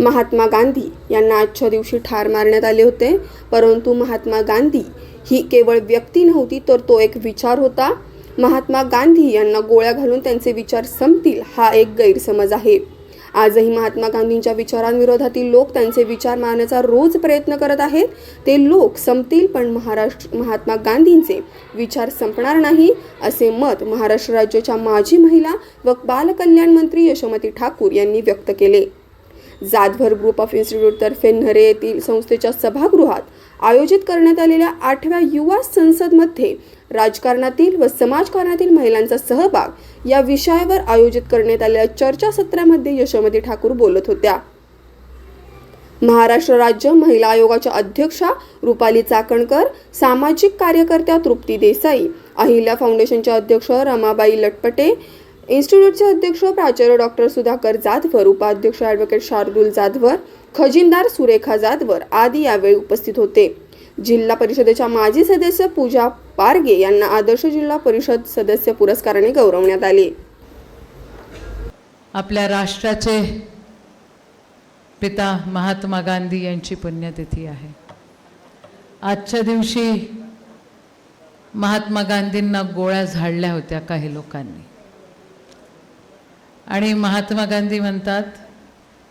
महात्मा गांधी यांना आजच्या दिवशी ठार मारण्यात आले होते. परंतु महात्मा गांधी ही केवळ व्यक्ती नव्हती तर तो एक विचार होता. महात्मा गांधी यांना गोळ्या घालून त्यांचे विचार संपतील हा एक गैरसमज आहे. आजही महात्मा गांधींच्या विचारांविरोधातील लोक त्यांचे विचार मारण्याचा रोज प्रयत्न करत आहेत. ते लोक संपतील पण महाराष्ट्र महात्मा गांधींचे विचार संपणार नाही असे मत महाराष्ट्र राज्याच्या माजी महिला व बालकल्याण मंत्री यशोमती ठाकूर यांनी व्यक्त केले. जाधवर ग्रुप ऑफ इन्स्टिट्यूटतर्फे नरे येथील संस्थेच्या सभागृहात आयोजित करण्यात आलेल्या आठव्या युवा संसदमध्ये राजकारणातील व समाजकारणातील महिलांचा सहभाग या विषयावर आयोजित करण्यात आलेल्या चर्चासत्रामध्ये यशोमती ठाकूर बोलत होत्या. महाराष्ट्र राज्य महिला आयोगाच्या अध्यक्षा रुपाली चाकणकर सामाजिक कार्यकर्त्या तृप्ती देसाई अहिल्या फाउंडेशनच्या अध्यक्ष रमाबाई लटपटे इन्स्टिट्यूटचे अध्यक्ष प्राचार्य डॉक्टर सुधाकर जाधवर उपाध्यक्ष ॲडव्होकेट शार्दूल जाधवर खजिनदार सुरेखा जाधवर आदी यावेळी उपस्थित होते. जिल्हा परिषदेच्या माजी सदस्य पूजा पारगे यांना आदर्श जिल्हा परिषद सदस्य पुरस्काराने गौरवण्यात आले. आपल्या राष्ट्राचे पिता महात्मा गांधी यांची पुण्यतिथी आहे. आजच्या दिवशी महात्मा गांधींना गोळ्या झाडल्या होत्या काही लोकांनी. आणि महात्मा गांधी म्हणतात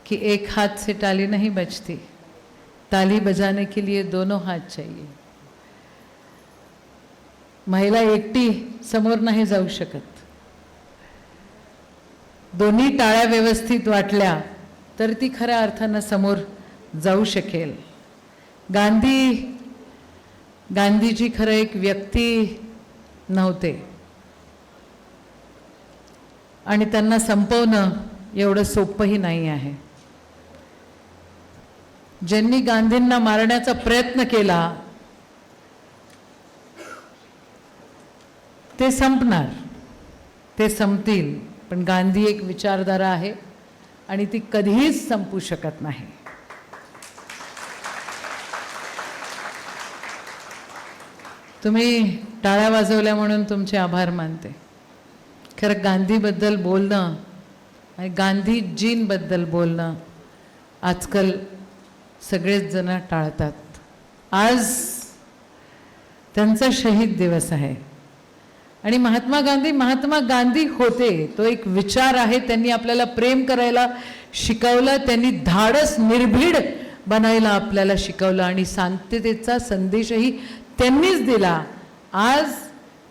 की एक हात से ताली नाही बचती. ताली बजाने के लिए दोनों हाथ चाहिए। महिला एकटी समोर नाही जाऊ शकत। दोन्ही टाळ्या व्यवस्थित वाटल्या तर ती खऱ्या अर्थानं समोर जाऊ शकेल। गांधी गांधीजी खरं एक व्यक्ती नव्हते। आणि त्यांना संपवणं एवढं सोपंही नाही आहे। ज्यांनी गांधींना मारण्याचा प्रयत्न केला ते संपणार ते संपतील. पण गांधी एक विचारधारा आहे आणि ती कधीच संपू शकत नाही. तुम्ही टाळ्या वाजवल्या म्हणून तुमचे आभार मानते. खरं गांधीबद्दल बोलणं आणि गांधीजींबद्दल बोलणं आजकाल सगळेच जण टाळतात. आज त्यांचा शहीद दिवस आहे. आणि महात्मा गांधी महात्मा गांधी होते तो एक विचार आहे त्यांनी आपल्याला प्रेम करायला शिकवलं त्यांनी धाडस निर्भीड बनायला आपल्याला शिकवलं आणि शांततेचा संदेशही त्यांनीच दिला. आज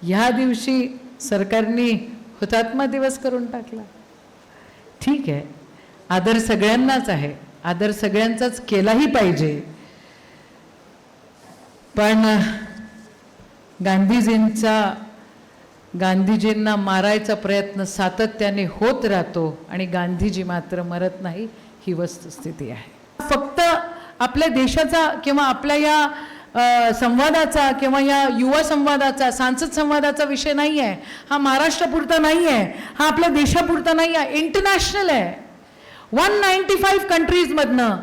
ह्या दिवशी सरकारने हुतात्मा दिवस करून टाकला. ठीक आहे. आदर सगळ्यांनाच आहे. आदर सगळ्यांचाच केलाही पाहिजे. पण गांधीजींचा गांधीजींना मारायचा प्रयत्न सातत्याने होत राहतो आणि गांधीजी मात्र मरत नाही ही वस्तुस्थिती आहे. फक्त आपल्या देशाचा किंवा आपल्या या संवादाचा किंवा या युवा संवादाचा सांसद संवादाचा विषय नाही आहे हा महाराष्ट्रापुरता नाही आहे हा आपल्या देशापुरता नाही आहे इंटरनॅशनल आहे. वन नाईन्टी फाईव्ह कंट्रीजमधनं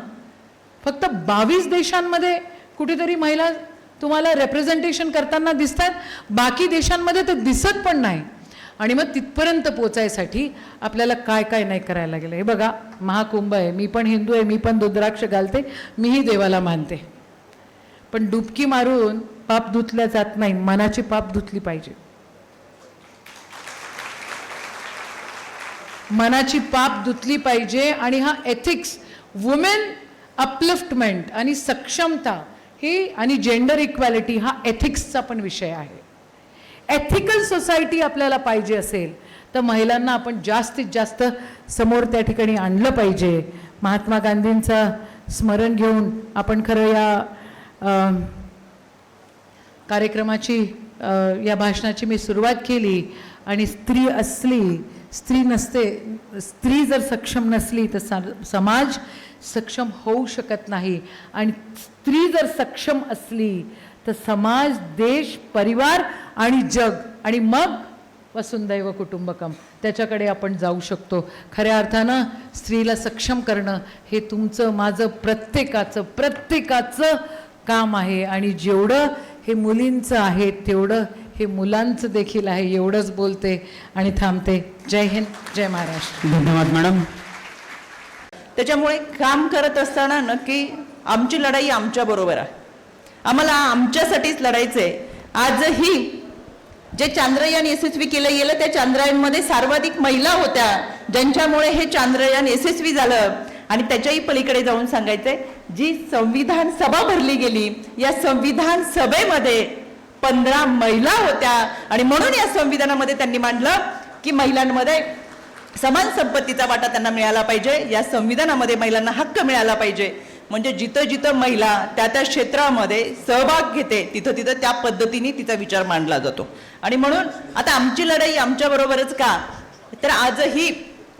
फक्त बावीस देशांमध्ये कुठेतरी महिला तुम्हाला रेप्रेझेंटेशन करताना दिसतात. बाकी देशांमध्ये तर दिसत पण नाही. आणि मग तिथपर्यंत पोचायसाठी आपल्याला काय काय नाही करायला लागेल. हे बघा महाकुंभ आहे. मी पण हिंदू आहे मी पण दुद्राक्ष घालते मीही देवाला मानते. पण डुबकी मारून पाप धुतल्या जात नाही. मनाची पाप धुतली पाहिजे. मनाची पाप धुतली पाहिजे आणि हा एथिक्स वुमेन अपलिफ्टमेंट आणि सक्षमता ही आणि जेंडर इक्वॅलिटी हा एथिक्सचा पण विषय आहे. एथिकल सोसायटी आपल्याला पाहिजे असेल तर महिलांना आपण जास्तीत जास्त समोर त्या ठिकाणी आणलं पाहिजे. महात्मा गांधींचं स्मरण घेऊन आपण खरं या कार्यक्रमाची या भाषणाची मी सुरुवात केली आणि स्त्री असली स्त्री नसते स्त्री जर सक्षम नसली तर सा- समाज सक्षम होऊ शकत नाही. आणि स्त्री जर सक्षम असली तर समाज देश परिवार आणि जग आणि मग वसुंदैव कुटुंबकम. त्याच्याकडे आपण जाऊ शकतो. खऱ्या अर्थानं स्त्रीला सक्षम करणं हे तुमचं माझं प्रत्येकाचं प्रत्येकाचं काम आहे. आणि जेवढं हे मुलींचं आहे तेवढं हे मुलांचं देखील आहे. एवढंच बोलते आणि थांबते. जय हिंद जय महाराष्ट्र. धन्यवाद मॅडम. त्याच्यामुळे काम करत असताना नक्की आमची लढाई आमच्या बरोबर आहे. आम्हाला आमच्यासाठीच लढायचंय. आजही जे चांद्रयान यशस्वी केलं गेलं त्या चांद्रयानमध्ये सर्वाधिक महिला होत्या ज्यांच्यामुळे हे चांद्रयान यशस्वी झालं. आणि त्याच्याही पलीकडे जाऊन सांगायचंय जी संविधान सभा भरली गेली या संविधान सभेमध्ये पंधरा महिला होत्या. आणि म्हणून या संविधानामध्ये त्यांनी मांडलं की महिलांमध्ये समान संपत्तीचा वाटा त्यांना मिळाला पाहिजे. या संविधानामध्ये महिलांना हक्क मिळाला पाहिजे. म्हणजे जिथं जिथं महिला त्या त्या क्षेत्रामध्ये सहभाग घेते तिथं तिथं त्या पद्धतीने तिचा विचार मांडला जातो. आणि म्हणून आता आमची लढाई आमच्या बरोबरच का? तर आजही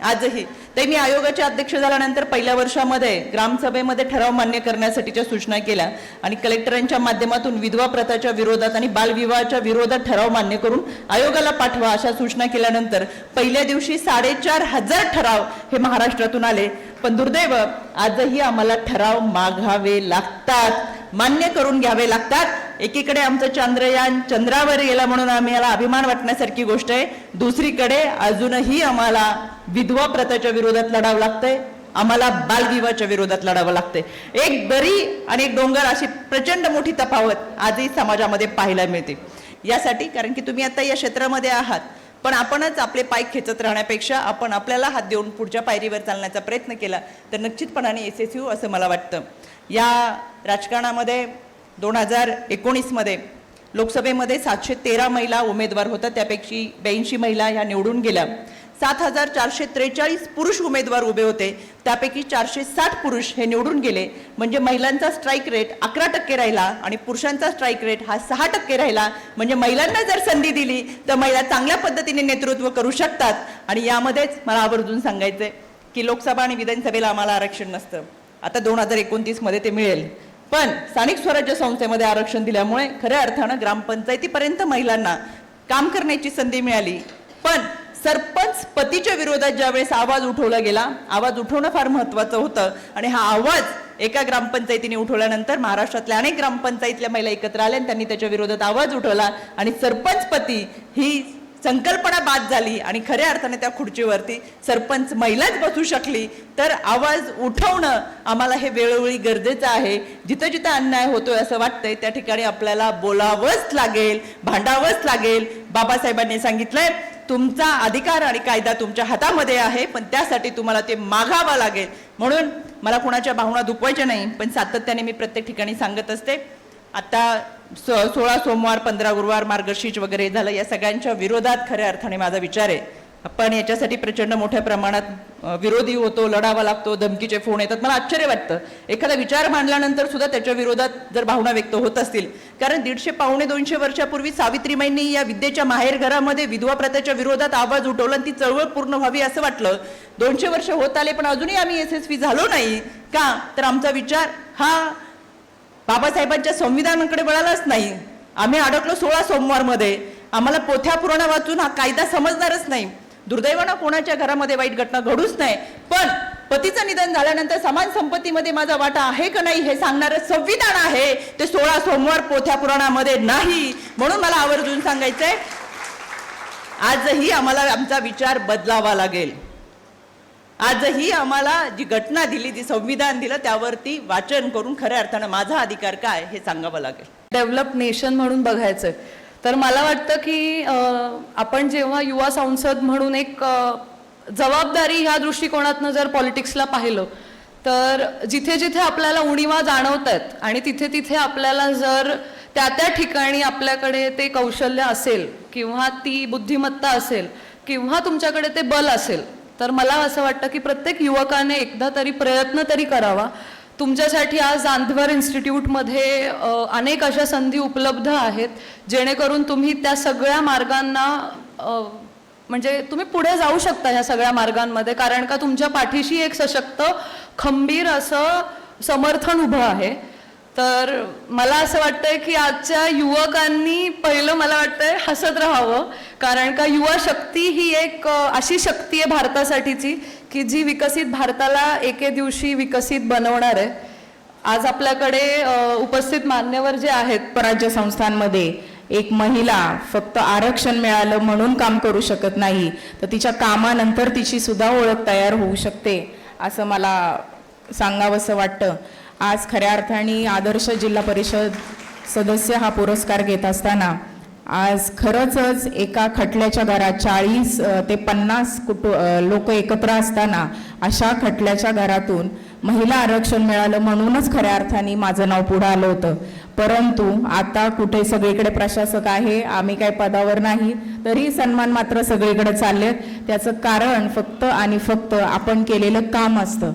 आजही. ते मी आयोगाचे अध्यक्ष झाल्यानंतर पहिल्या वर्षामध्ये ग्रामसभेमध्ये ठराव मान्य करण्यासाठीच्या सूचना केल्या आणि कलेक्टरांच्या माध्यमातून विधवा प्रथाच्या विरोधात आणि बालविवाहाच्या विरोधात ठराव मान्य करून आयोगाला पाठवा अशा सूचना केल्यानंतर पहिल्या दिवशी साडेचार हजार ठराव हे महाराष्ट्रातून आले. पण दुर्दैव आजही आम्हाला ठराव मागावे लागतात. मान्य करून घ्यावे लागतात. एकीकडे आमचं चांद्रयान चंद्रावर गेला म्हणून आम्हाला अभिमान वाटण्यासारखी गोष्ट आहे. दुसरीकडे अजूनही आम्हाला विधवा प्रथाच्या विरोधात लढावं लागतंय. आम्हाला बालविवाहाच्या विरोधात लढावं लागतंय. एक दरी आणि एक डोंगर अशी प्रचंड मोठी तफावत आजही समाजामध्ये पाहायला मिळते. यासाठी कारण की तुम्ही आता या क्षेत्रामध्ये आहात पण आपणच आपले पाय खेचत राहण्यापेक्षा आपण आपल्याला हात देऊन पुढच्या पायरीवर चालण्याचा प्रयत्न केला तर निश्चितपणाने यशस्वी यू असं मला वाटतं. या राजकारणामध्ये दोन हजार एकोणीसमध्ये लोकसभेमध्ये सातशे तेरा महिला उमेदवार होत्या त्यापैकी ब्याऐंशी महिला ह्या निवडून गेल्या. सात हजार चारशे त्रेचाळीस पुरुष उमेदवार उभे होते. त्यापैकी चारशे साठ पुरुष हे निवडून गेले. म्हणजे महिलांचा स्ट्राईक रेट अकरा टक्के राहिला आणि पुरुषांचा स्ट्राईक रेट हा सहा टक्के राहिला. म्हणजे महिलांना जर संधी दिली तर महिला चांगल्या पद्धतीने नेतृत्व करू शकतात. आणि यामध्येच मला आवर्जून सांगायचं आहे की लोकसभा आणि विधानसभेला आम्हाला आरक्षण नसतं. आता दोन हजार एकोणतीसमध्ये ते मिळेल. पण स्थानिक स्वराज्य संस्थेमध्ये आरक्षण दिल्यामुळे खऱ्या अर्थानं ग्रामपंचायतीपर्यंत महिलांना काम करण्याची संधी मिळाली. पण सरपंच पतीच्या विरोधात ज्यावेळेस आवाज उठवला गेला आवाज उठवणं फार महत्वाचं होतं. आणि हा आवाज एका ग्रामपंचायतीने उठवल्यानंतर महाराष्ट्रातल्या अनेक ग्रामपंचायतल्या महिला एकत्र आल्या आणि त्यांनी त्याच्या विरोधात आवाज उठवला. आणि सरपंच पती ही संकल्पना बाद झाली आणि खऱ्या अर्थाने त्या खुर्चीवरती सरपंच महिलाच बसू शकली. तर आवाज उठवणं आम्हाला हे वेळोवेळी गरजेचं आहे. जिथं जिथं अन्याय होतोय असं वाटतंय त्या ठिकाणी आपल्याला बोलावंच लागेल भांडावंच लागेल. बाबासाहेबांनी सांगितलंय तुमचा अधिकार आणि कायदा तुमच्या हातामध्ये आहे पण त्यासाठी तुम्हाला ते मागावं लागेल. म्हणून मला कुणाच्या भावना दुखवायच्या नाही पण सातत्याने मी प्रत्येक ठिकाणी सांगत असते. आता स सोळा सोमवार पंधरा गुरुवार मार्गशीर्ष वगैरे झालं या सगळ्यांच्या विरोधात खऱ्या अर्थाने माझा विचार आहे. आपण याच्यासाठी प्रचंड मोठ्या प्रमाणात विरोधी होतो लढावा लागतो धमकीचे फोन येतात. मला आश्चर्य वाटतं. एखादा विचार मांडल्यानंतर सुद्धा त्याच्या विरोधात जर भावना व्यक्त होत असतील. कारण दीडशे पावणे दोनशे वर्षापूर्वी सावित्रीबाईंनी या विद्येच्या माहेर घरामध्ये विधवा प्रथेच्या विरोधात आवाज उठवला आणि ती चळवळ पूर्ण व्हावी असं वाटलं. दोनशे वर्ष होत आले पण अजूनही आम्ही यशस्वी झालो नाही. का? तर आमचा विचार हा बाबासाहेबांच्या संविधानाकडे वळालाच नाही. आम्ही अडकलो सोळा सोमवारमध्ये. आम्हाला पोथ्या पुराणा वाचून हा कायदा समजणारच नाही. दुर्दैवानं कोणाच्या घरामध्ये वाईट घटना घडूच नाही. पण पतीचं निधन झाल्यानंतर समान संपत्तीमध्ये माझा वाटा आहे का नाही हे सांगणारं संविधान आहे. ते सोळा सोमवार पोथ्या पुराणामध्ये नाही. म्हणून मला आवर्जून सांगायचंय आजही आम्हाला आमचा विचार बदलावा लागेल. आजही आम्हाला जी घटना दिली जी संविधान दिलं त्यावरती वाचन करून खऱ्या अर्थानं माझा अधिकार काय हे सांगावं लागेल. डेव्हलप नेशन म्हणून बघायचंय तर मला वाटतं की आपण जेव्हा युवा संसद म्हणून एक जबाबदारी ह्या दृष्टिकोनातनं जर पॉलिटिक्सला पाहिलं तर जिथे जिथे आपल्याला उणीवा जाणवत आहेत आणि तिथे तिथे आपल्याला जर त्या त्या ठिकाणी आपल्याकडे ते कौशल्य असेल किंवा ती बुद्धिमत्ता असेल किंवा तुमच्याकडे ते बल असेल तर मला असं वाटतं की प्रत्येक युवकाने एकदा तरी प्रयत्न तरी करावा. तुमच्यासाठी आज आंधवर इन्स्टिट्यूटमध्ये अनेक अशा संधी उपलब्ध आहेत जेणेकरून तुम्ही त्या सगळ्या मार्गांना म्हणजे तुम्ही पुढे जाऊ शकता ह्या सगळ्या मार्गांमध्ये कारण का तुमच्या पाठीशी एक सशक्त खंबीर असं समर्थन उभं आहे. तर मला असं वाटतंय की आजच्या युवकांनी पहिलं मला वाटतंय हसत राहावं. कारण का युवा शक्ती ही एक अशी शक्ती आहे भारतासाठीची की जी विकसित भारताला एके दिवशी विकसित बनवणार आहे. आज आपल्याकडे उपस्थित मान्यवर जे आहेत पराज्य संस्थांमध्ये एक महिला फक्त आरक्षण मिळालं म्हणून काम करू शकत नाही तर तिच्या कामानंतर तिची सुद्धा ओळख तयार होऊ शकते असं मला सांगावंसं वाटतं. आज खऱ्या अर्थाने आदर्श जिल्हा परिषद सदस्य हा पुरस्कार घेत असताना आज खरंच एका खटल्याच्या घरात चाळीस ते पन्नास कुटु लोक एकत्र असताना अशा खटल्याच्या घरातून महिला आरक्षण मिळालं म्हणूनच खऱ्या अर्थाने माझं नाव पुढं आलं होतं. परंतु आता कुठे सगळीकडे प्रशासक आहे आम्ही काय पदावर नाही तरी सन्मान मात्र सगळीकडे चाललेत. त्याचं कारण फक्त आणि फक्त आपण केलेलं काम असतं.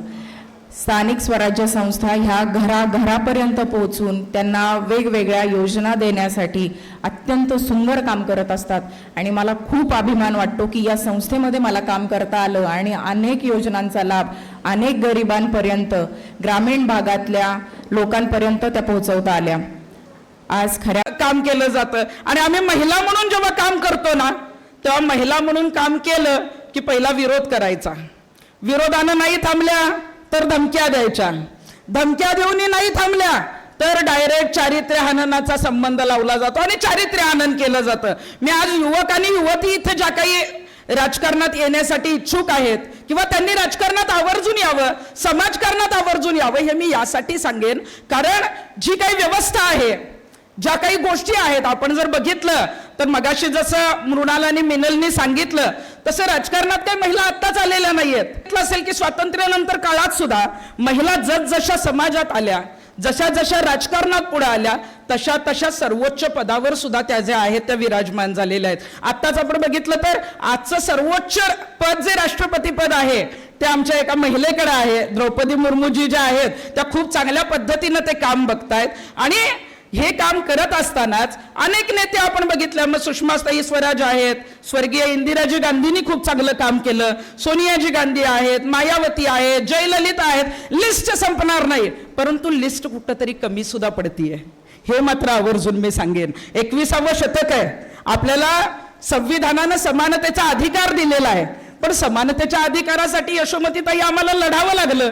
स्थानिक स्वराज्य संस्था ह्या घराघरापर्यंत पोहोचून त्यांना वेगवेगळ्या योजना देण्यासाठी अत्यंत सुंदर काम करत असतात. आणि मला खूप अभिमान वाटतो की या संस्थेमध्ये मला काम करता आलं आणि अनेक योजनांचा लाभ अनेक गरिबांपर्यंत ग्रामीण भागातल्या लोकांपर्यंत त्या पोहोचवता आल्या. आज खऱ्या काम केलं जातं. आणि आम्ही महिला म्हणून जेव्हा काम करतो ना तेव्हा महिला म्हणून काम केलं की पहिला विरोध करायचा. विरोधानं नाही थांबल्या. तर धमक्या द्यायच्या. धमक्या देऊनही नाही थांबल्या तर डायरेक्ट चारित्र्य हननाचा संबंध लावला जातो आणि चारित्र्य हनन केलं जातं. मी आज युवक आणि युवती इथे ज्या काही राजकारणात येण्यासाठी इच्छुक आहेत किंवा त्यांनी राजकारणात आवर्जून यावं समाजकारणात आवर्जून यावं हे मी यासाठी सांगेन. कारण जी काही व्यवस्था आहे ज्या काही गोष्टी आहेत आपण जर बघितलं तर मगाशी जसं मृणाल आणि मिनलनी सांगितलं तसं राजकारणात काही महिला आत्ताच आलेल्या नाहीयेत. असेल की स्वातंत्र्यानंतर काळात सुद्धा महिला जसजशा समाजात आल्या जशा जशा राजकारणात पुढे आल्या तशा तशा सर्वोच्च पदावर सुद्धा त्या ज्या आहेत त्या विराजमान झालेल्या आहेत. आत्ताच आपण बघितलं तर आजचं सर्वोच्च पद जे राष्ट्रपती पद आहे ते आमच्या एका महिलेकडे आहे द्रौपदी मुर्मूजी ज्या आहेत त्या खूप चांगल्या पद्धतीनं ते काम बघतायत. आणि हे काम करत असतानाच अनेक नेते आपण बघितले. मग सुषमाताई स्वराज आहेत स्वर्गीय इंदिराजी गांधींनी खूप चांगलं काम केलं. सोनियाजी गांधी आहेत मायावती आहेत जयललित आहेत. लिस्ट संपणार नाही. परंतु लिस्ट कुठंतरी कमी सुद्धा पडतीये. हे मात्र आवर्जून मी सांगेन. एकविसावं शतक आहे. आपल्याला संविधानानं समानतेचा अधिकार दिलेला आहे. पण समानतेच्या अधिकारासाठी यशोमतीताई आम्हाला लढावं लागलं.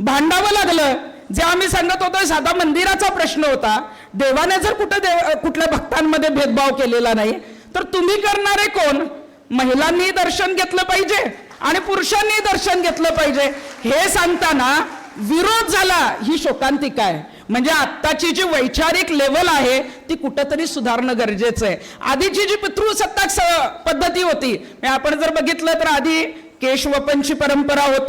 भांडावं लागलं. जे आम्ही सांगत होतो साधा मंदिराचा प्रश्न होता. देवाने जर कुठं देव कुठल्या भक्तांमध्ये भेदभाव केलेला नाही तर तुम्ही करणारे कोण? महिलांनी दर्शन घेतलं पाहिजे आणि पुरुषांनी दर्शन घेतलं पाहिजे. हे सांगताना विरोध झाला ही शोकांतिका आहे. म्हणजे आत्ताची जी वैचारिक लेवल आहे ती कुठंतरी सुधारणं गरजेचं आहे. आधीची जी पितृसत्ताक पद्धती होती आपण जर बघितलं तर आधी केशवपनची परंपरा होती.